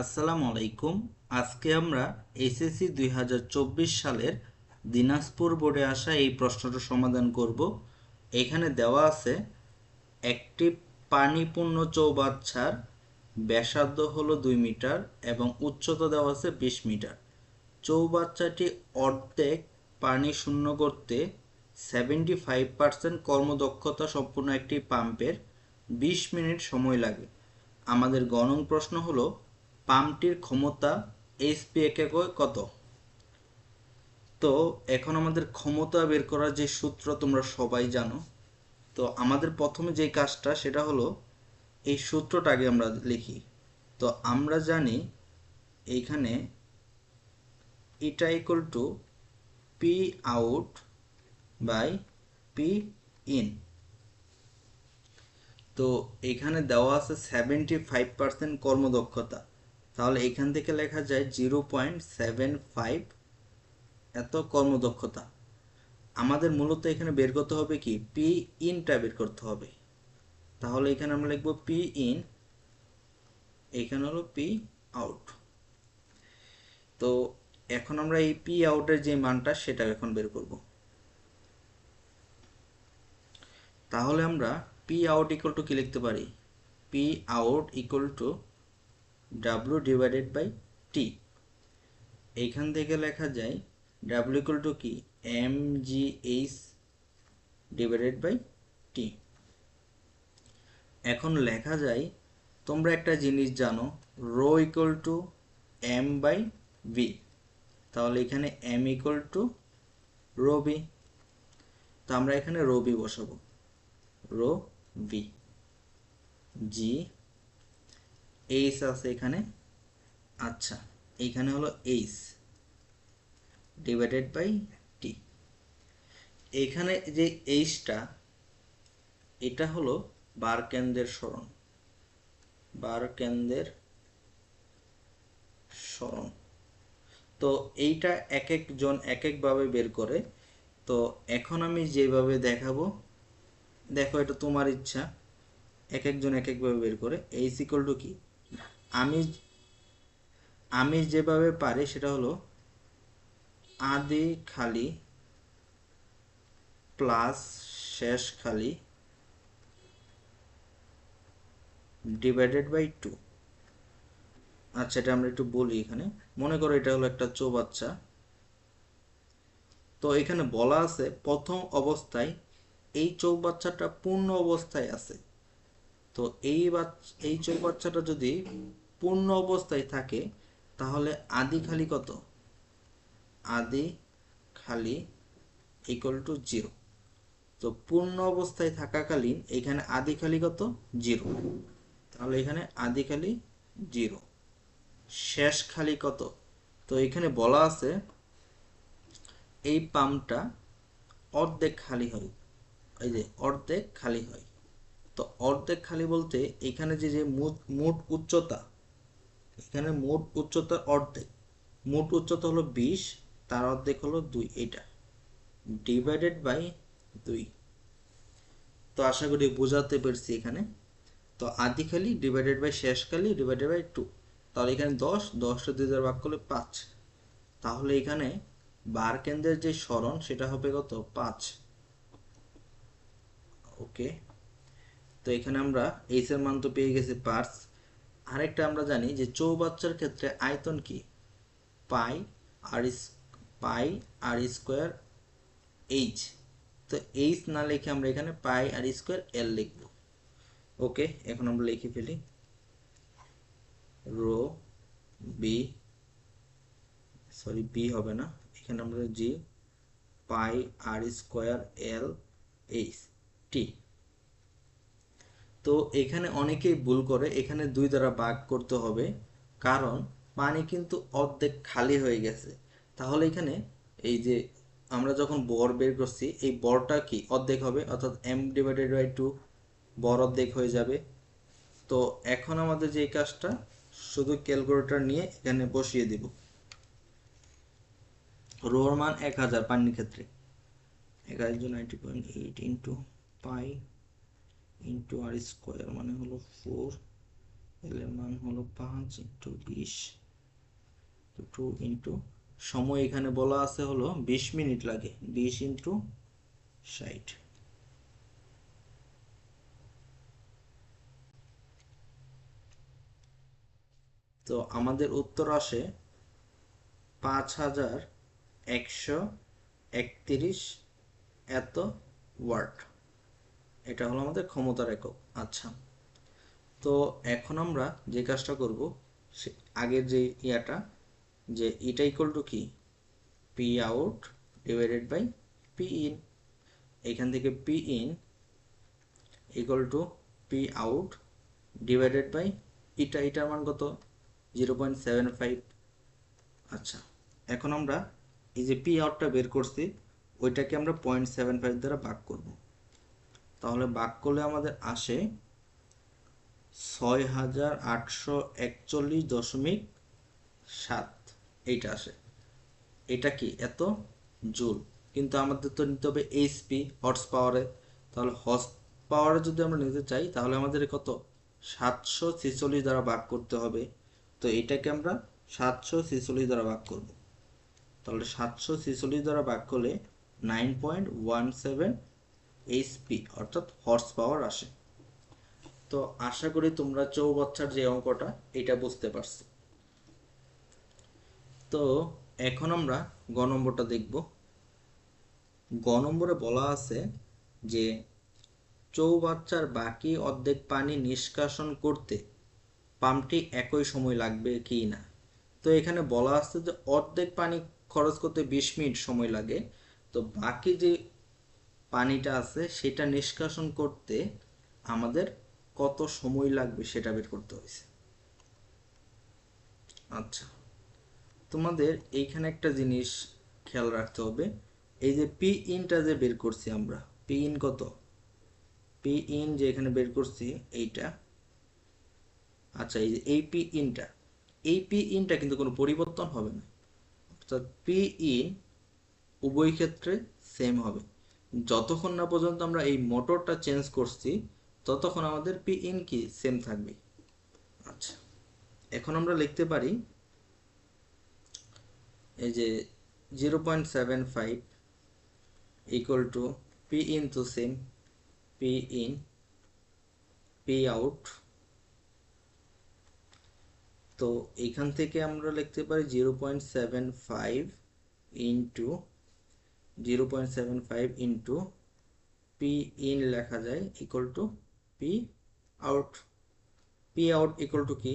আসসালামু আলাইকুম। আজকে আমরা এসএসসি দুই হাজার চব্বিশ সালের দিনাজপুর বোর্ডে আসা এই প্রশ্নটা সমাধান করব। এখানে দেওয়া আছে, একটি পানিপূর্ণ চৌবাচ্চার ব্যাসার্ধ হলো দুই মিটার এবং উচ্চতা দেওয়া আছে বিশ মিটার। চৌবাচ্চাটি অর্ধেক পানি শূন্য করতে সেভেন্টি ফাইভ পার্সেন্ট কর্মদক্ষতা সম্পূর্ণ একটি পাম্পের বিশ মিনিট সময় লাগে। আমাদের গণন প্রশ্ন হলো পাম্পটির ক্ষমতা এইচপি এককে কত? তো এখন আমাদের ক্ষমতা বের করার যে সূত্র তোমরা সবাই জানো, তো আমাদের প্রথমে যে কাজটা সেটা হলো এই সূত্রটা আগে আমরা লিখি। তো আমরা জানি এইখানে এটা equal to P out by P in তো এখানে দেওয়া আছে সেভেন্টি ফাইভ পার্সেন্ট কর্মদক্ষতা। তাহলে এখান থেকে লেখা যায় জিরো পয়েন্ট সেভেন ফাইভ এত কর্মদক্ষতা। আমাদের মূলত এখানে বের করতে হবে কি? পি ইনটা বের করতে হবে। তাহলে এখানে আমরা লিখব পি ইন এখানে হলো পি আউট তো এখন আমরা এই পি আউটের যে মানটা সেটা এখন বের করব। তাহলে আমরা পি আউট ইকুয়াল টু কি লিখতে পারি? P out equal to W divided by T এইখান থেকে লেখা যায় ডাব্লু ইকুয়াল টু কি? M G H divided by T এখন লেখা যায়, তোমরা একটা জিনিস জানো, rho equal to M by V তাহলে এখানে M equal to rho V তো আমরা এখানে রো বি বসাবো। রো ভি জি এইচ আছে এখানে। আচ্ছা এইখানে হলো এইচ ডিভাইডেড বাই টি এখানে যে এইচটা এটা হলো বার কেন্দ্রের সরণ বার কেন্দ্রের সরণ তো এইটা এক একজন এক একভাবে বের করে। তো এখন আমি যেভাবে দেখাবো, দেখো এটা তোমার ইচ্ছা। এক একজন এক একভাবে বের করে। এইচ ইকুয়াল টু কি? আমি আমি যেভাবে পারি সেটা হলো আদি খালি প্লাস শেষ খালি ডিভাইডেড বাই টু। আচ্ছা এটা আমরা একটু বলি এখানে। মনে করো এটা হলো একটা চৌবাচ্চা। তো এখানে বলা আছে প্রথম অবস্থায় এই চৌবাচ্চাটা পূর্ণ অবস্থায় আছে। তো এই এই চৌবাচ্চাটা যদি পূর্ণ অবস্থায় থাকে, তাহলে আদি খালি কত? আদি খালি ইকুয়াল টু জিরো তো পূর্ণ অবস্থায় থাকাকালীন এখানে আদি খালি কত? জিরো তাহলে এখানে আদি খালি জিরো শেষ খালি কত? তো এখানে বলা আছে এই পাম্পটা অর্ধেক খালি হয়। এই যে অর্ধেক খালি হয়। তো অর্ধেক খালি বলতে এখানে যে যে মোট উচ্চতা, এখানে মোট উচ্চতার অর্ধেক। মোট উচ্চতা হলো বিশ, তার অর্ধেক হলো দুই এটা ডিভাইডেড বাই দুই। তো আশা করি বোঝাতে পেরেছি এখানে। তো আদিখালি ডিভাইডেড বাই শেষখালি ডিভাইডেড বাই টু তাহলে এখানে দশ দশটা দুই হাজার ভাগ করলে পাঁচ। তাহলে এখানে বার কেন্দ্রের যে স্মরণ, সেটা হবে কত? পাঁচ। ওকে। তো এখানে আমরা এইচ এর মান তো পেয়ে গেছি পার্স আরেকটা আমরা জানি যে চৌবাচ্চার ক্ষেত্রে আয়তন কি? Pi R pi R square H তো এইচ না লিখে আমরা এখানে পাই আর স্কোয়ার এল লিখব। ওকে, এখন আমরা লিখে ফেলি। রো বি সরি বি হবে না। এখানে আমরা জি পাই আর স্কোয়ার এল এইচ টি তো এখানে অনেকেই ভুল করে, এখানে দুই দ্বারা ভাগ করতে হবে। কারণ পানি কিন্তু অর্ধেক খালি হয়ে গেছে। তাহলে এখানে এই যে আমরা যখন বর বের করছি, এই বরটা কি অর্ধেক হবে? অর্থাৎ এম ডিভাইডেড বাই টু বর অর্ধেক হয়ে যাবে। তো এখন আমাদের যে কাজটা, শুধু ক্যালকুলেটর নিয়ে এখানে বসিয়ে দিব। রোর মান এক হাজার পানির ক্ষেত্রে। এক হাজার ninety point eight into pi into R square মানে হলো ফোর এল এর মান হলো পাঁচ ইন্টু বিশ। টু ইন্টু সময় এখানে বলা আছে হলো বিশ মিনিট লাগে, বিশ ইন্টু ষাট। তো আমাদের উত্তর আসে পাঁচ হাজার একশো একত্রিশ এত ওয়ার্ড এটা হলো আমাদের ক্ষমতার একক। আচ্ছা তো এখন আমরা যে কাজটা করব আগের যে ইয়াটা, যে এটা ইকুয়াল টু কি? P out divided by P in এখান থেকে P in equal to P out divided by eta ইটার মান কত? জিরো পয়েন্ট সেভেন ফাইভ আচ্ছা এখন আমরা এই যে পি আউটটা বের করছি, ওইটাকে আমরা পয়েন্ট সেভেন ফাইভ দ্বারা ভাগ করব। তাহলে ভাগ করলে আমাদের আসে ছয় হাজার আটশো একচল্লিশ দশমিক সাত। এইটা আসে। এটা কি? এত জুল কিন্তু আমাদের তো নিতে হবে এইচপি, হর্স পাওয়ারে। তাহলে হর্স পাওয়ারে যদি আমরা নিতে চাই, তাহলে আমাদের কত? সাতশো ছেচল্লিশ দ্বারা ভাগ করতে হবে। তো এটাকে আমরা সাতশো ছেচল্লিশ দ্বারা ভাগ করব। তাহলে সাতশো ছেচল্লিশ দ্বারা ভাগ করলে nine point one seven HP অর্থাৎ হর্স পাওয়ার আসে। তো আশা করি তোমরা চৌবাচ্চার যে অঙ্কটা, এটা বুঝতে পারছ। তো এখন আমরা গ নম্বরটা দেখব। গ নম্বরে বলা আছে যে চৌবাচ্চার বাকি অর্ধেক পানি নিষ্কাশন করতে পাম্পটি একই সময় লাগবে কি না? তো এখানে বলা আছে যে, অর্ধেক পানি খরচ করতে বিশ মিনিট সময় লাগে। তো বাকি যে পানিটা আছে, সেটা নিষ্কাশন করতে আমাদের কত সময় লাগবে সেটা বের করতে হয়েছে। আচ্ছা তোমাদের এইখানে একটা জিনিস খেয়াল রাখতে হবে, এই যে পি ইনটা যে বের করছি আমরা পি ইন কত? পি ইন যে এখানে বের করছি, এইটা। আচ্ছা এই যে এই পি ইনটা এই পি ইনটা কিন্তু কোনো পরিবর্তন হবে না। অর্থাৎ পি ইন উভয় ক্ষেত্রে সেম হবে। যতক্ষণ না পর্যন্ত আমরা এই মোটরটা চেঞ্জ করছি, ততক্ষণ আমাদের পি ইন কি সেম থাকবে। আচ্ছা এখন আমরা লিখতে পারি এই যে zero point seven five equal to P in two same P in P out তো এখান থেকে আমরা লিখতে পারি zero point seven five into zero point seven five into P in লেখা যায় equal to P out P out equal to কি?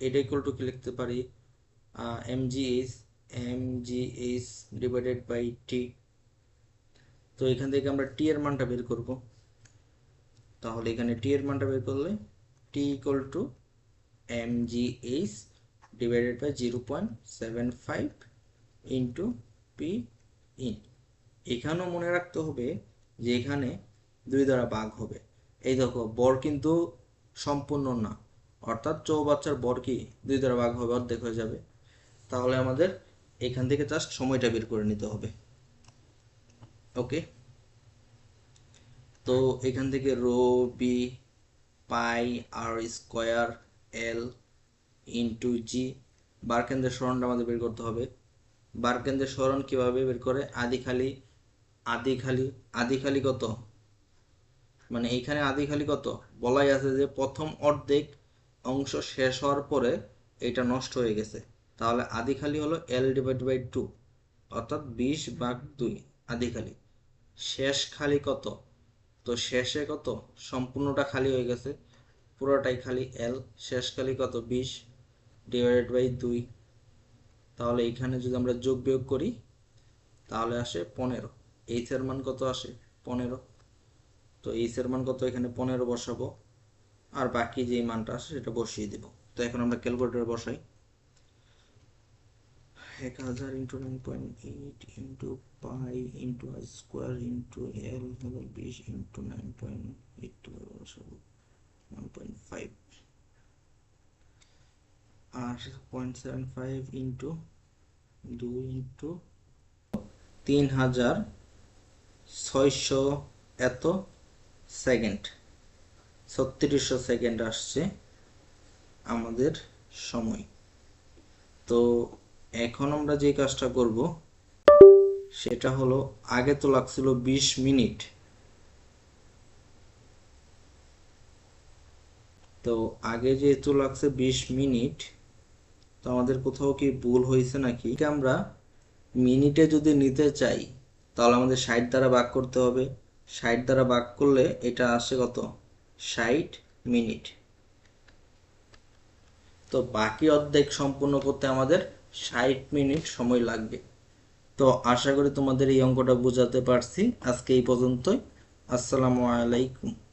এটা ইকুয়াল টু কি লিখতে পারি? M G H M G H divided by T তো এখান থেকে আমরা টি এর মানটা বের করব। তাহলে এখানে টি এর মানটা বের করলে T equal to M G H divided by zero point seven five into P in এখানেও মনে রাখতে হবে যে এখানে দুই দ্বারা বাঘ হবে। এই দেখো, বর কিন্তু সম্পূর্ণ না। অর্থাৎ চৌবাচ্চার বর কি দুই দ্বারা ভাগ হবে, অর্ধেক হয়ে যাবে। তাহলে আমাদের এখান থেকে জাস্ট সময়টা বের করে নিতে হবে। ওকে তো এখান থেকে rho B pi R square L into G বারকেন্দ্রের সরণটা আমাদের বের করতে হবে। বারকেন্দ্রের সরণ কীভাবে বের করে? আদি খালি আদি খালি আদি খালি কত? মানে এইখানে আদিখালি কত? বলাই আছে যে প্রথম অর্ধেক অংশ শেষ হওয়ার পরে এটা নষ্ট হয়ে গেছে। তাহলে আদিখালি হলো এল ডিভাইড বাই টু অর্থাৎ বিশ ভাগ দুই, আদিখালি। শেষ খালি কত? তো শেষে কত? সম্পূর্ণটা খালি হয়ে গেছে। পুরোটাই খালি এল শেষ খালি কত? বিশ ডিভাইডেড বাই দুই। তাহলে এইখানে যদি আমরা যোগ বিয়োগ করি, তাহলে আসে পনেরো। এইচ এর মান কত আসে? পনেরো। তো এইচ এর মান কত? এখানে পনেরো বসাবো। আর বাকি যে মানটা আসে, সেটা বসিয়ে দিব। তো এখন আমরা ক্যালকুলেটর বসাই। এক হাজার into nine point eight into pi into I square into L হলো বিশ into nine point eight two বসাবো। ওয়ান পয়েন্ট ফাইভ আর পয়েন্ট সেভেন ফাইভ ইন্টু দুই ইন্টু তিন হাজার ছয়শো এত সেকেন্ড। ছত্রিশশো সেকেন্ড আসছে আমাদের সময়। তো এখন আমরা যে কাজটা করব, সেটা হলো আগে তো লাগছিল বিশ মিনিট। তো আগে যেহেতু লাগছে বিশ মিনিট, তো আমাদের কোথাও কি ভুল হয়েছে নাকি? আমরা মিনিটে যদি নিতে চাই তাহলে আমাদের ষাট দ্বারা ভাগ করতে হবে। ষাট দ্বারা ভাগ করলে এটা আসে কত? ষাট মিনিট। তো বাকি অর্ধেক সম্পূর্ণ করতে আমাদের ষাট মিনিট সময় লাগবে। তো আশা করি তোমাদের এই অঙ্কটা বোঝাতে পারছি। আজকে এই পর্যন্তই। আসসালামু আলাইকুম।